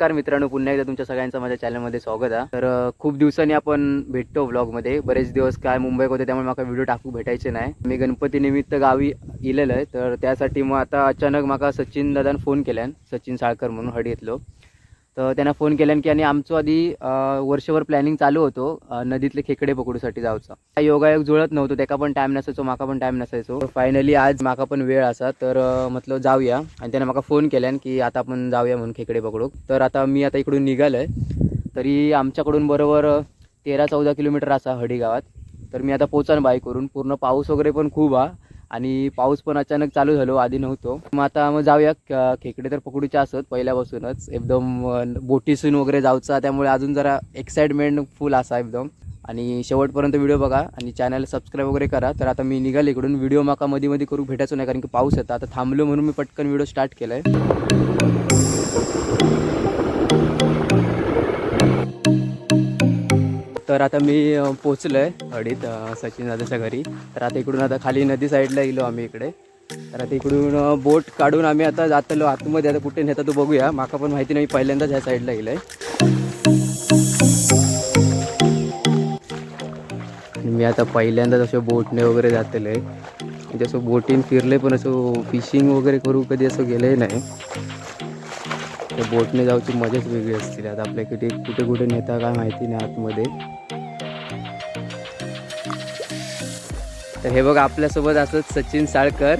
नमस्कार मित्रांनो पुन्हा एकदा तुमच्या सगळ्यांचं माझ्या चॅनलमध्ये स्वागत आहे. तर खूप दिवसांनी आपण भेटतो व्लॉगमध्ये बरेच दिवस काय मुंबईत होते त्यामुळे मला व्हिडिओ टाकू भेटायचे नाही. मी गणपती निमित्त गावी इलेलं आहे. तर त्यासाठी मग आता अचानक मला सचिन दादान फोन केल्यान सचिन साळकर म्हणून हडी येतलो तर त्यांना फोन केल्यान की आणि आमचं आधी वर्षभर प्लॅनिंग चालू होतो नदीतले खेकडे पकडूसाठी जाऊचा काय योगायोग जुळत नव्हतो त्याका पण टाईम नसायचो माका पण टाईम नसायचो. फायनली आज माका पण वेळ असा तर म्हटलं जाऊया. आणि त्यानं माका फोन केल्यान की आता आपण जाऊया म्हणून खेकडे पकडू तर आता मी आता इकडून निघालोय. तरी आमच्याकडून बरोबर तेरा चौदा किलोमीटर असा हडी गावात. तर मी आता पोचान बाईकवरून पूर्ण पाऊस वगैरे पण खूप हा आणि पाऊस पण अचानक चालू झालो आधी नव्हतो. मग आता मग जाऊया खेकडे तर पकडूचे असत पहिल्यापासूनच. एकदम बोटीसून वगैरे जाऊचा त्यामुळे अजून जरा एक्साइटमेंट फुल असा एकदम. आणि शेवटपर्यंत व्हिडिओ बघा आणि चॅनल सबस्क्राईब वगैरे करा. तर आता मी निघाले इकडून. व्हिडिओ माका मध्ये मध्ये करू भेटायचो नाही कारण की पाऊस येतो. आता थांबलो म्हणून मी पटकन व्हिडिओ स्टार्ट केलाय. तर आता मी पोचलो पोचलोय हडीत सचिन दादाच्या घरी. तर आता इकडून आता खाली नदी साईडला गेलो आम्ही इकडे. तर आता इकडून बोट काढून आम्ही आता जातलो. आतमध्ये आता कुठे नेता तो बघूया. माका पण माहिती नाही पहिल्यांदाच ह्या साईडला गेलं आहे मी आता पहिल्यांदाच असं बोटने वगैरे जातले म्हणजे असं बोटीन फिरले पण असं फिशिंग वगैरे करू कधी असं गेलंय नाही. तर बोटने जाऊची मजाच वेगळी असते. आता आपल्या किती कुठे कुठे नेता काय माहिती नाही आतमध्ये. तर हे बघा आपल्यासोबत असत सचिन साळकर.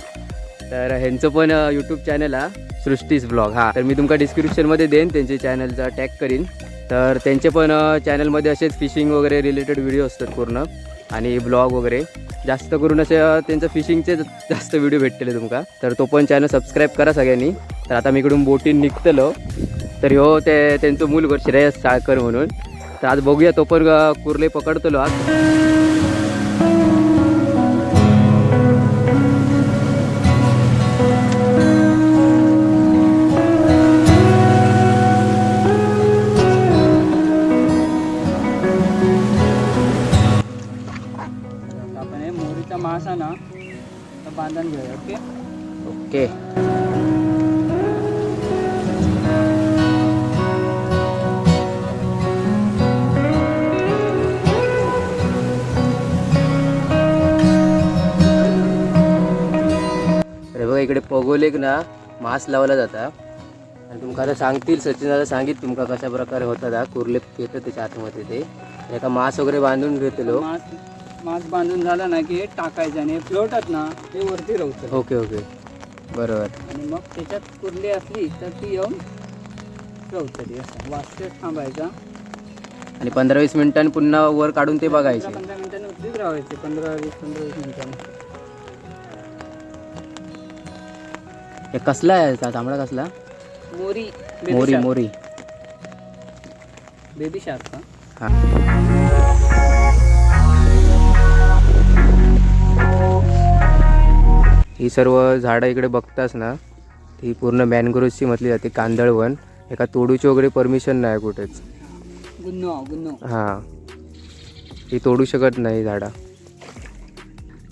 तर ह्यांचं पण यूट्यूब चॅनल हा सृष्टीज ब्लॉग हा. तर मी तुमका डिस्क्रिप्शनमध्ये देईन त्यांचे चॅनलचा टॅग करीन. तर त्यांचे पण चॅनलमध्ये असेच फिशिंग वगैरे रिलेटेड व्हिडिओ असतात पूर्ण. आणि ब्लॉग वगैरे. जास्त करून असे त्यांचं फिशिंगचे जास्त व्हिडिओ भेटलेले तुमका. तर तो पण चॅनल सबस्क्राईब करा सगळ्यांनी. तर आता मी इकडून बोटीन निघतलो. तर हो ते त्यांचं मूल श्रेयस साळकर म्हणून. तर आज बघूया तो पण कुर्ले पकडतलो आज. बांधून घेऊया ओके? ओके. अरे बघा इकडे पगोलेक ना मास लावला जाता. आणि तुमका आता सांगतील सचिन दादा सांगित तुमका कशा प्रकारे होता कुर्ले येतं त्याच्या आतमध्ये ते. एका मास वगैरे बांधून घेतलो मास बांधून झाला ना की हे टाकायचं आणि हे फ्लोटात ना ते वरती राहतं ओके ओके. बरोबर. आणि मग त्याच्यात कुर्ली असली तर ती येऊन राहतं ती असं. थांबायचा. आणि पंधरा वीस मिनिटांनी पुन्हा वर काढून ते बघायचे. पंधरा मिनिटांनी उतरीच राहायचे. पंधरा वीस पंधरा वीस मिनिटांनी. हे कसला आहे? हा तांबडा कसला? मोरी मोरी मोरी. बेबी शार्क का? हा. ही सर्व झाडं इकडे बघतास ना ती पूर्ण मॅनग्रोव्हची म्हटली जाते कांदळवन एका तोडूची वगैरे परमिशन नाही कुठेच. गुन्नो गुन्नो हां. ती तोडू शकत नाही झाडं.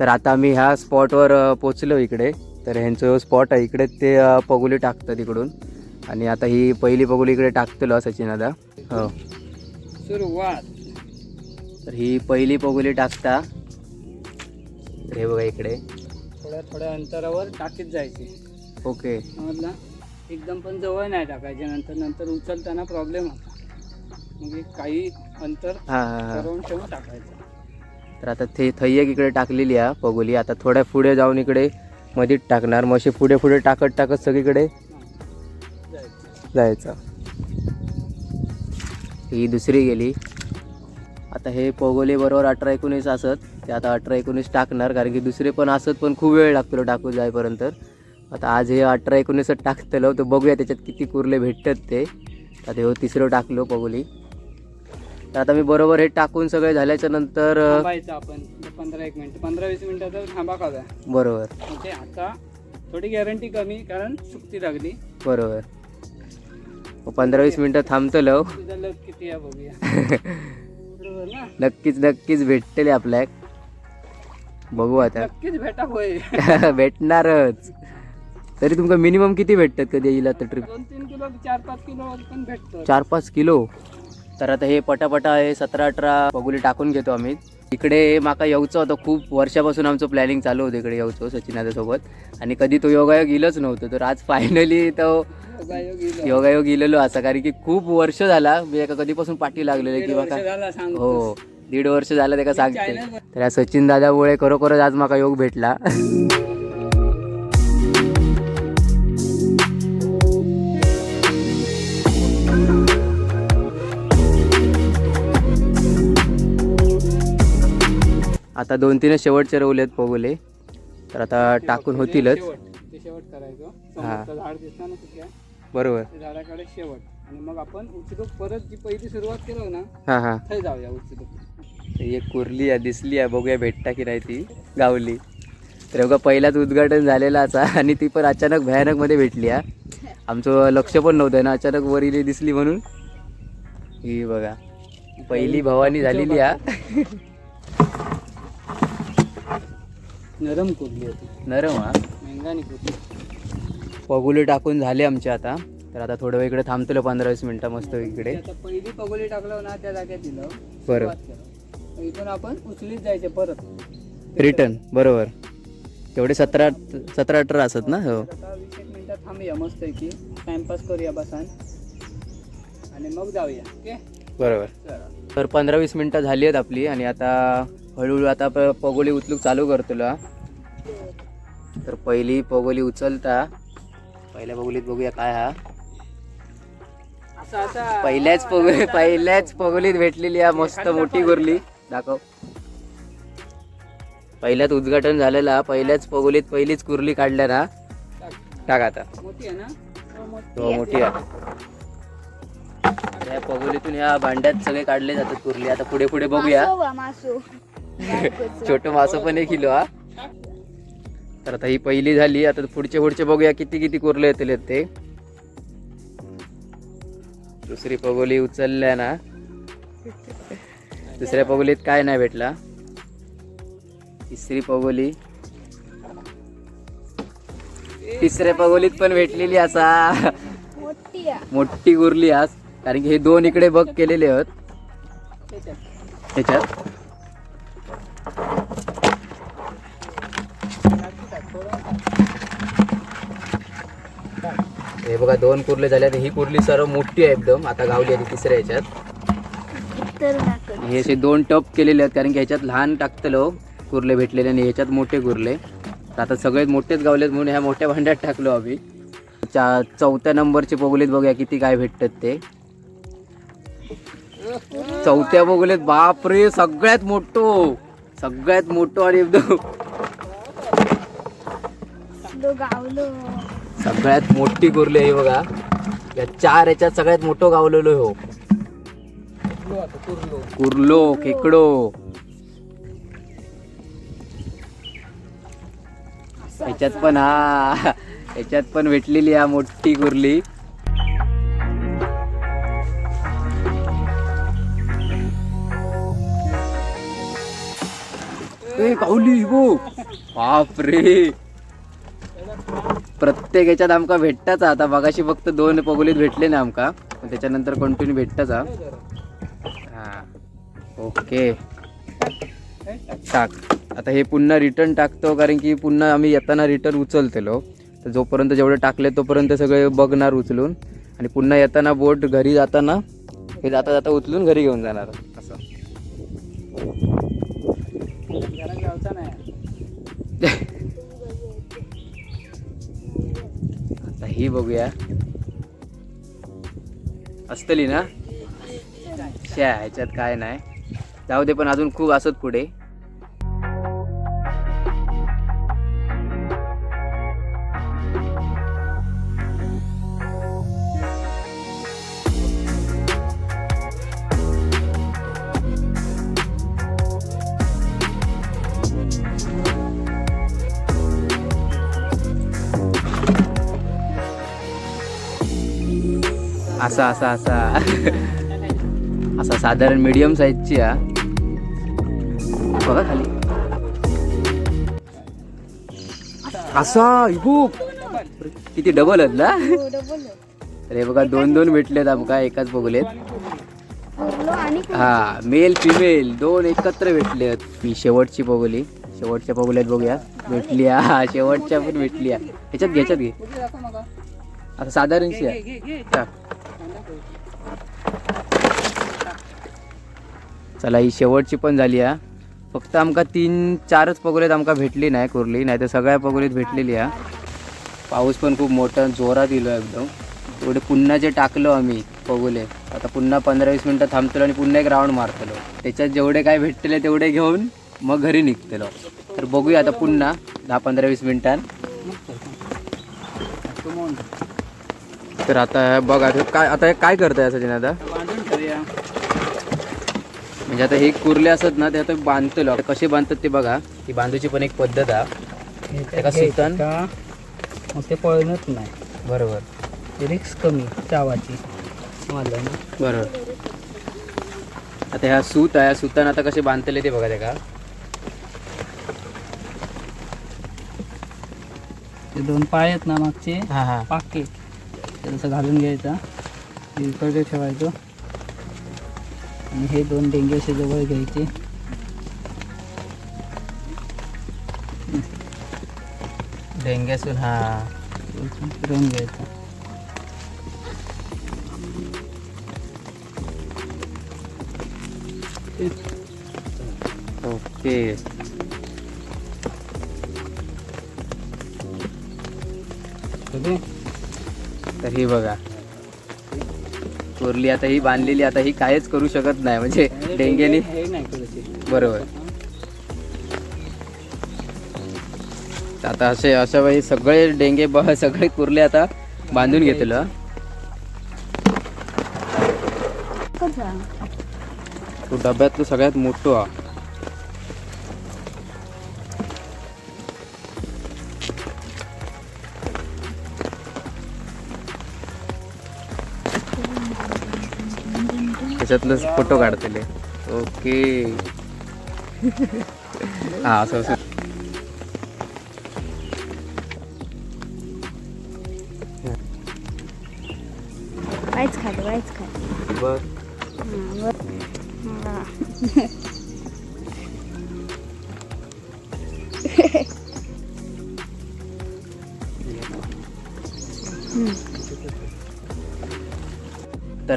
तर आता आम्ही ह्या स्पॉटवर पोचलो इकडे. तर ह्यांचं स्पॉट आहे इकडे ते पगोली टाकतात इकडून. आणि आता ही पहिली पगोली इकडे टाकतलो सचिन दादा हो. सुरुवात. तर ही पहिली पगोली टाकता. हे बघा इकडे. थोड्या थोड्या अंतरावर टाकीत जायची. ओके. समजला एकदम पण जवळ नाही टाकायचे. नंतर नंतर उचलताना प्रॉब्लेम होता. एक काही अंतर हां हां हां. ठरवून ठेवून टाकायचं. तर आता ते थैयक इकडे टाकलेली आहे पगोली. आता थोड्या पुढे जाऊन इकडे मधीत टाकणार. मग अशी पुढे पुढे टाकत टाकत सगळीकडे जायचं. जायचं. ही दुसरी गेली. आता हे पगोले बरोबर अठरा एकोणीस असत. ते आता अठरा एकोणीस टाकणार कारण की दुसरे पण असत पण खूप वेळ लागतो टाकू जाईपर्यंत. आता आज हे अठरा एकोणीसच टाकतलं तर बघूया त्याच्यात किती कुर्ले भेटतात ते. आता हे तिसरं टाकलो पगोली. तर आता मी बरोबर हे टाकून सगळे झाल्याच्यानंतर अ, थांबायचं आपण. पंधरा एक मिनिट. पंधरा वीस मिनिटं तर थांबा खाव्या बरोबर. म्हणजे आता थोडी गॅरंटी कमी कारण सुट्टी लागली. बरोबर. पंधरा वीस मिनिटं थांबतलो. तुझा लग किती आहे बघूया. नक्कीच नक्कीच भेटतले आपल्याक बघू आता. नक्कीच भेटा होय. भेटणारच. तरी तुमका मिनिमम किती भेटतात कधी येईल आता ट्रिप दोन तीन किलो चार पाच किलो पण भेटतो चार पाच किलो? तर आता हे पटापटा हे सतरा अठरा पगुली टाकून घेतो आम्ही. इकडे माका येऊचं होतं खूप वर्षापासून आमचं प्लॅनिंग चालू होतं इकडे येऊचं सचिन सोबत आणि कधी तो योगायोग गेलंच नव्हतं तर आज फायनली तो योगायोग गेलेलो असा कारण की खूप वर्ष झाला मी एका कधीपासून पाठी लागलेले किंवा काय. हो दीड वर्ष झालं त्याला सांगते channel वर- तर या सचिन दादामुळे खरोखरच आज माका योग भेटला. आता दोन तीनच शेवटचे रवलेत पोगले तर आता टाकून ते होतीलच. ते हा. बरोबर. झाडाकडे शेवट. आणि मग आपण उचलूक परत जी पहिली सुरुवात केलो ना हां हां. थंय जाऊया उचलूक एक कुर्ली आहे दिसली आहे बघूया भेटता की नाही ती गावली. तर बघा पहिलाच उद्घाटन झालेला असा आणि ती पण अचानक भयानकमध्ये भेटली हा. आमचं लक्ष पण नव्हतं ना अचानक वरील दिसली म्हणून. ही बघा पहिली भवानी झालेली हा. नरम कुरली होती. नरम हा. मेंगानी कुरली. पगुले टाकून झाले आमचे आता. तर आता थोडं इकडे थांबतो पंधरा वीस मिनिटं मस्त इकडे. पहिली पगोली टाकलो ना त्या जागेत दिलं. बरं. सुरुवात केलं. मग इथून आपण उचलीत जायचे परत. रिटर्न बरोबर. तेवढे सतरा सतरा अठरा असत ना? हो. वीस एक मिनिटात थांबूया मस्त की टाइमपास करूया बसान. आणि मग जाऊया ओके? बरोबर. तर पंधरा वीस मिनटं झाली आहेत आपली आणि आता हळूहळू आता पगोली उचलूक चालू करतो. तर पहिली पगोली उचलता. पहिल्या पगोलीत बघूया काय हा. पहिल्याच पगोली पहिल्याच पगोलीत भेटलेली हा मस्त मोठी गुरली. दाखव. पहिल्याच उद्घाटन झालेला पहिल्याच पगोलीत पहिलीच कुर्ली काढल्या ना टाक. आता. मोठी आहे ना? हो मोठी आहे. या पगोलीतून ह्या भांड्यात सगळे काढले जातात कुर्ली आता पुढे पुढे बघूया. मासू छोट मासं पण एक किलो हा. तर आता ही पहिली झाली. आता पुढचे पुढचे बघूया किती किती कुर्ले येतील ते. दुसरी पगोली उचलल्या ना. दुसऱ्या पगोलीत काय नाही भेटला. तिसरी पगोली. तिसऱ्या पगोलीत पण भेटलेली असा मोठी कुर्ली आज. कारण की हे दोन इकडे बघ केलेले आहेत. त्याच्यात. बघा दोन कुर्ले झाले ही कुर्ली सर्व मोठी आहे एकदम. आता गावली आहे तिसऱ्या ह्याच्यात. हे असे दोन टप केलेले आहेत कारण की ह्याच्यात लहान टाकतलो कुर्ले भेटलेले आणि ह्याच्यात मोठे कुर्ले. आता सगळेच मोठेच गावलेत म्हणून ह्या मोठ्या भांड्यात टाकलो आम्ही. चा चौथ्या नंबरचे पोगलीत बघूया किती काय भेटतात ते. चौथ्या पोगलीत बापरे सगळ्यात मोठो. सगळ्यात मोठो आणि एकदम सगळ्यात मोठी कुर्ली आहे बघा. या चार याच्यात सगळ्यात मोठं गावलेलो हो. कुर्लो खेकडो. याच्यात पण हा याच्यात पण भेटलेली हा मोठी कुर्ली ए कावली गो बापरे. प्रत्येक ह्याच्यात आमका भेटताच आता. बघाशी फक्त दोन पगोलीत भेटले ना आमका. त्याच्यानंतर कंटिन्यू भेटताच हा. ओके. टाक. आता हे पुन्हा रिटर्न टाकतो कारण की पुन्हा आम्ही येताना रिटर्न उचलतेलो. तर जोपर्यंत जेवढे टाकले तोपर्यंत सगळे बघणार उचलून. आणि पुन्हा येताना बोट घरी जाताना हे जाता जाता उचलून घरी घेऊन जाणार. असं. नाही. ही बघूया. असतली ना? शा ह्याच्यात काय नाही. जाऊ दे पण अजून खूप असत पुढे. असा असा असा. असा साधारण मीडियम साईजची हा. बघा खाली. असा खूप किती डबल आहेत ना? हो अरे बघा दोन दोन भेटलेत आमका एकाच बघलेत. हा मेल फिमेल दोन एकत्र भेटलेत. ही शेवटची पगोली शेवटच्या पगोल्यात बघूया. भेटली हा शेवटच्या पण भेटली. ह्याच्यात घे, ह्याच्यात घे. आता साधारणशी चला ही शेवटची पण झाली हा. फक्त आमका तीन चारच पगोलीत आमका भेटली नाही कुर्ली नाही तर सगळ्या पगोलीत भेटलेली हा. पाऊस पण खूप मोठा जोरात दिलो एकदम. तेवढे पुन्हा जे टाकलो आम्ही पगोले आता पुन्हा पंधरा वीस मिनटं थांबतलो आणि पुन्हा एक राऊंड मारतलो. त्याच्यात जेवढे काय भेटतले तेवढे घेऊन मग घरी निघतलो. तर बघूया आता पुन्हा दहा पंधरा वीस मिनिटांत. तर आता बघ काय आता हे काय करताय सचिन आता बांधून ठेवूया. म्हणजे आता हे कुर्ले असत ना ते आता बांधतलो. कसे बांधतात ते बघा. ही बांधूची पण एक पद्धत आहे सुतान? मग ते पळणच नाही. बरोबर. रिक्स कमी चावाची. बरोबर. आता ह्या सूत आहे सुतान आता कसे बांधतले ते बघा ते का? ते दोन पाय आहेत ना मागचे? हा हा. पाके. ते तसं घालून घ्यायचा. इकडे ठेवायचो. आणि हे दोन डेंगे असे जवळ घ्यायचे. डेंग्यासून हा. फिरवून घ्यायचं. ओके. ओके. तर ही बघा. कुर्ली आता ही बांधलेली आता ही काहीच करू शकत नाही. म्हणजे डेंग्यानी करायचे बरोबर. आता असे अशा वेळी सगळे डेंगे ब सगळे कुर्ले आता बांधून घेतलं. तो डब्यातलं सगळ्यात मोठं हा त्याच्यातलंच फोटो काढतले ओके. हा असं असं. वाईच खाते वाईच खाते. बर.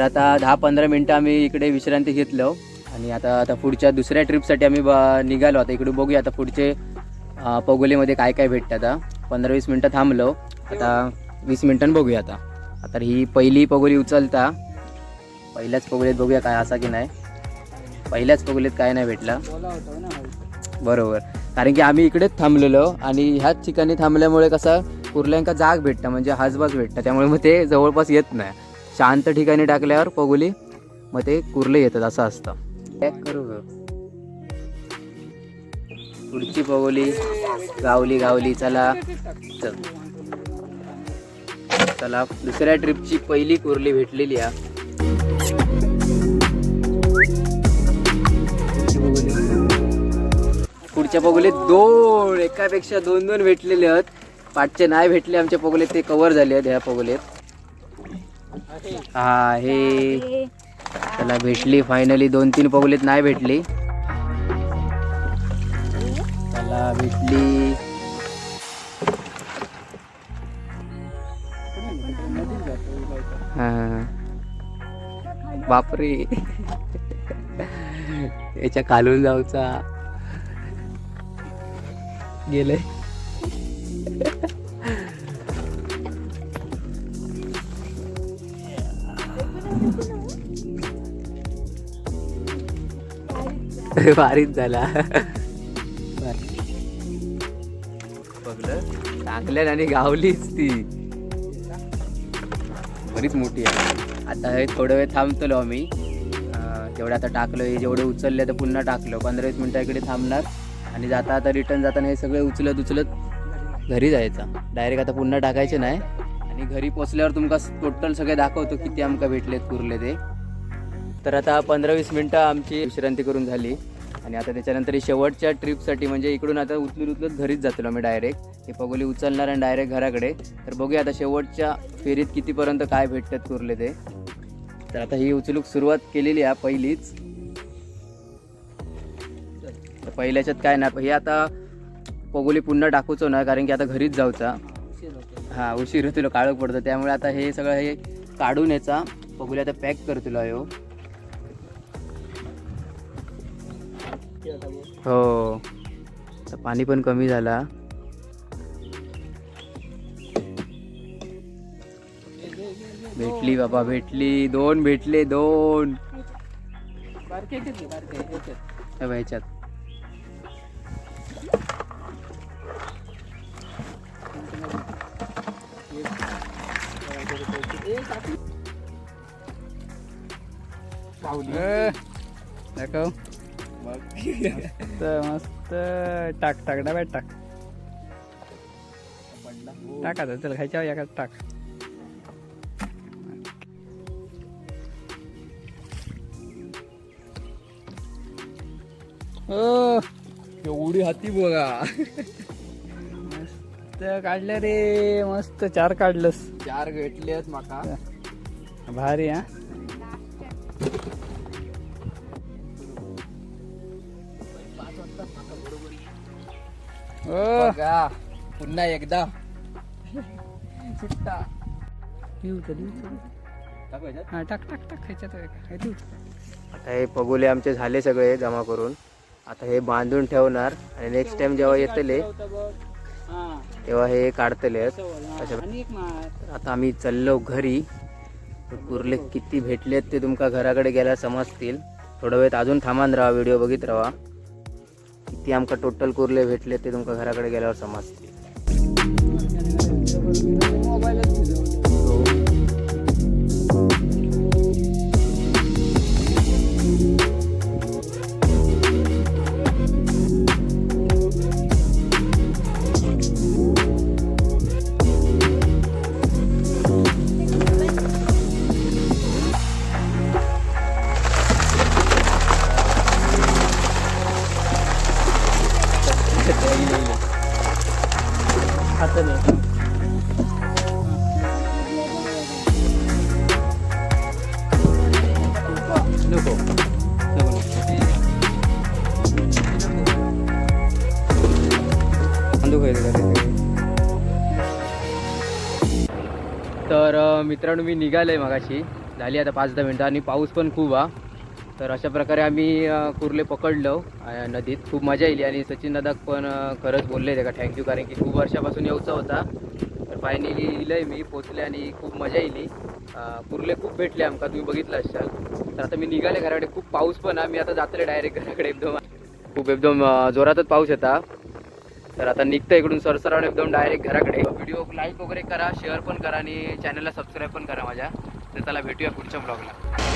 तर आता दहा पंधरा मिनटं आम्ही इकडे विश्रांती घेतलो आणि आता आता पुढच्या दुसऱ्या ट्रिपसाठी आम्ही ब- निघालो. आता इकडे बघूया आता पुढचे पगोलीमध्ये काय काय भेटतं आता. पंधरा वीस मिनटं थांबलो. आता वीस मिनटं बघूया आता. आता ही पहिली पगोली उचलता. पहिल्याच पगोलीत बघूया काय असा की नाही. पहिल्याच पगोलीत काय नाही भेटला. बरोबर. कारण की आम्ही इकडेच थांबलेलो आणि ह्याच ठिकाणी थांबल्यामुळे कसं कुर्ल्यांका जाग भेटतं म्हणजे हासबास भेटतं. त्यामुळे मग ते जवळपास येत नाही. शांत ठिकाणी टाकल्यावर पगुली मग ते कुर्ले येतात असं असतं. करू पुढची पगोली गावली गावली चला. चल. चला दुसऱ्या ट्रिपची पहिली कुर्ली भेटलेली आहे पुढच्या पगोलीत दोन एकापेक्षा दोन दोन भेटलेले आहेत. पाठचे नाही भेटले आमच्या पगोलीत ते कवर झाले आहेत ह्या पगोलीत. हा हे. त्याला भेटली फायनली दोन तीन पगलीत नाही भेटली. त्याला भेटली. बापरे. याच्या खालून जाऊचा. गेलंय. भारीच झाला. बघलं. टाकल्यान आणि गावलीच ती. बरीच मोठी आहे. आता हे थोडं वेळ थांबतलो आम्ही. अं, जेवढं आता टाकलं हे जेवढे उचलले तर पुन्हा टाकलं. पंधरा वीस मिनटं इकडे थांबणार. आणि जाता आता रिटर्न जाताना हे सगळे उचलत उचलत घरी जायचं. डायरेक्ट आता पुन्हा टाकायचे नाही. आणि घरी पोचल्यावर तुमका टोटल सगळे दाखवतो किती आमका भेटलेत उरले ते तर आता पंधरा वीस मिनटं आमची विश्रांती करून झाली. आणि आता त्याच्यानंतर शेवटच्या ट्रिपसाठी म्हणजे इकडून आता उचलून उचलत घरीच जातो आम्ही डायरेक्ट हे पगोली उचलणार आणि डायरेक्ट घराकडे. तर बघूया आता शेवटच्या फेरीत कितीपर्यंत काय भेटतात कुरले ते तर आता ही उचलूक सुरुवात केलेली आहे पहिलीच. तर पहिल्याच्यात काय नाही हे आता पगोली पुन्हा टाकूचो ना कारण की आता घरीच जाऊचा. हा उशीर तुला काळोख पडतो. त्यामुळे आता हे सगळं हे काढून याचा. पगोली आता पॅक कर तुला होता बघ. हो. तर पाणी पण कमी झाला. भेटली बाबा भेटली. दोन भेटले दोन. ह्याच्यात. दाखव. मस्त मस्त. टाक टाक डब्यात टाक. टाक आता चल खायच्या एकाच टाक. ओ एवढी हाती बघा. मस्त काढलं रे मस्त चार काढलंस. चार भेटले माका. भारी हा? बघा पुन्हा एकदा सुट्टा तर? हा टाक टाक टाक ह्याच्यात एक. हे देऊ. आता हे पगोले आमचे झाले सगळे जमा करून आता हे बांधून ठेवणार आणि नेक्स्ट टाइम जेव्हा येतले. हा, तेव्हा हे काढतले आता आम्ही चाललो घरी कुर्ले किती भेटलेत ते तुमका घराकडे गेल्या समजतील थोडा वेळ अजून थांबान राहा व्हिडिओ बघित राहा ती आमकां टोटल कुर्ले भेटले ते तुमका घराकडे गेल्यावर समजतील मित्रांनो मी निघालो आहे मगाशी. झाली आता पाच दहा मिनटं आणि पाऊस पण खूप हा. तर अशा प्रकारे आम्ही कुर्ले पकडलो नदीत. खूप मजा येईल आणि सचिन दादा पण खरंच बोलले ते का थँक्यू कारण की खूप वर्षापासून येऊचा होता. तर फायनली इलंय मी पोचले आणि खूप मजा येईल कुर्ले खूप भेटले आमका तुम्ही बघितलं असाल. तर आता मी निघाले घराकडे खूप पाऊस पण हा. मी आता जातले डायरेक्ट घराकडे एकदम. खूप एकदम जोरातच पाऊस येता. तर आता निघतं इकडून सरसरावून एकदम डायरेक्ट घराकडे. व्हिडिओ लाईक वगैरे करा शेअर पण करा आणि चॅनलला सबस्क्राईब पण करा माझ्या. तर त्याला भेटूया पुढच्या ब्लॉगला